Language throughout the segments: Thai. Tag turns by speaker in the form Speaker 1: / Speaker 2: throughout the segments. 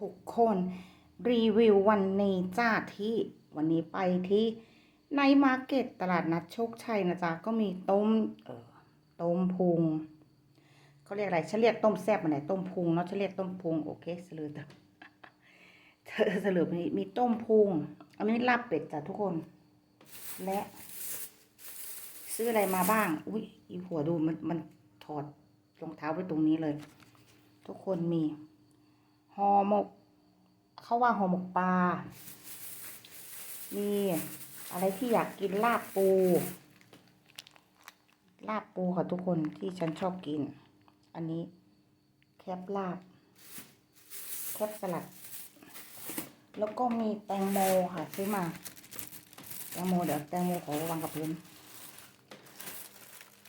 Speaker 1: ทุกคนรีวิววันนี้จ้าที่วันนี้ไปที่ในมาร์เก็ตตลาดนัดโชคชัยนะจ๊ะก็มีต้มเออต้มพุงเขาเรียกอะไรฉันเรียกต้มแซ่บมันไหนต้มพุงเนาะฉันเรียกต้มพุงโอเคสลือตเธอสลือมีมีต้มพุงอันนี้ลาบเป็ดจ้ะทุกคน และ ซื้ออะไรมาบ้าง อุ้ยอีหัวดูมันมันถอดรองเท้าไว้ตรงนี้เลย ทุกคนมี ห่อหมกเขาว่าห่อหมกปลา มีอะไรที่อยากกินลาบปู ลาบปูค่ะทุกคนที่ฉันชอบกิน อันนี้แคบลาบ แคบสลัด แล้วก็มีแตงโมค่ะซื้อมา แตงโมเดี๋ยวแตงโมขอวางกับพื้น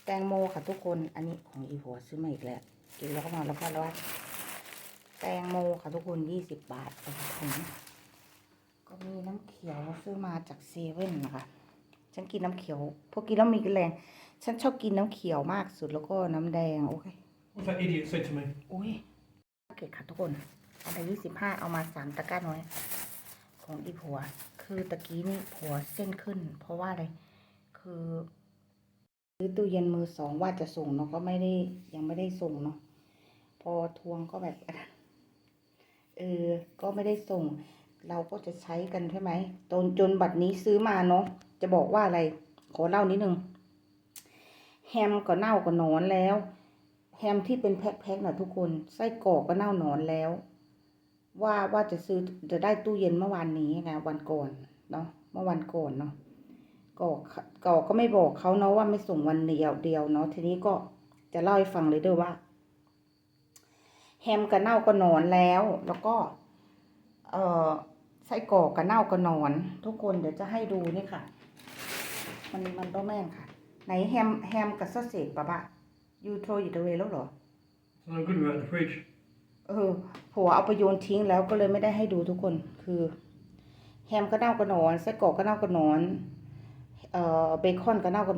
Speaker 1: แตงโมค่ะทุกคน อันนี้ของอีหัวซื้อมาอีกแล้ว กินแล้วก็มาแล้วก็แล้ว แตงโมค่ะทุกคนยี่สิบบาทต่อถุงก็มีน้ำเขียวซื้อมาจากเซเว่นนะคะ ฉันกินน้ำเขียวพอกินแล้วมีแรง ฉันชอบกินน้ำเขียวมากสุดแล้วก็น้ำแดงโอเค
Speaker 2: What's that idiot said to me?
Speaker 1: อุ้ยเกตค่ะทุกคนอันละยี่สิบห้าเอามาสามตะกร้าน้อย ของอีผัว คือตะกี้นี่ผัวเส้นขึ้น เพราะว่าอะไร คือซื้อตู้เย็นมือสองว่าจะส่งเนาะก็ไม่ได้ยังไม่ได้ส่งเนาะ พอทวงก็แบบ เออก็ไม่ได้ส่ง เราก็จะใช้กันใช่ไหมจนจนบัตรนี้ซื้อมาเนาะจะบอกว่าอะไร ขอเล่านิดนึงแฮมก็เน่าก็นอนแล้ว แฮมที่เป็นแพ็คๆน่ะทุกคนไส้กรอกก็เน่านอนแล้ว ว่าว่าจะซื้อจะได้ตู้เย็นเมื่อวานนี้นะวันก่อนเนาะเมื่อวันก่อนเนาะกรอกกรอกก็ไม่บอกเขาเนาะว่าไม่ส่งวันเดียวเดียวเนาะทีนี้ก็จะเล่าให้ฟังเลยเด้วยว่า แฮมก็เน่าก็หนอนแล้ว แล้วก็ เอ่อไส้กรอกก็เน่าก็หนอน ทุกคนเดี๋ยวจะให้ดูนี่ค่ะ มันมันต้องแม่นค่ะ ไหนแฮมแฮมกับซอสเศษปะปะยูโทรอยู่ตะเวแล้วเหรอ
Speaker 2: It's no good without the fridge.
Speaker 1: เออผัวเอาไปโยนทิ้งแล้วก็เลยไม่ได้ให้ดูทุกคนคือ แฮมก็เน่าก็หนอนไส้กรอกก็เน่าก็หนอน เอ่อเบคอนก็เน่าก็หนอน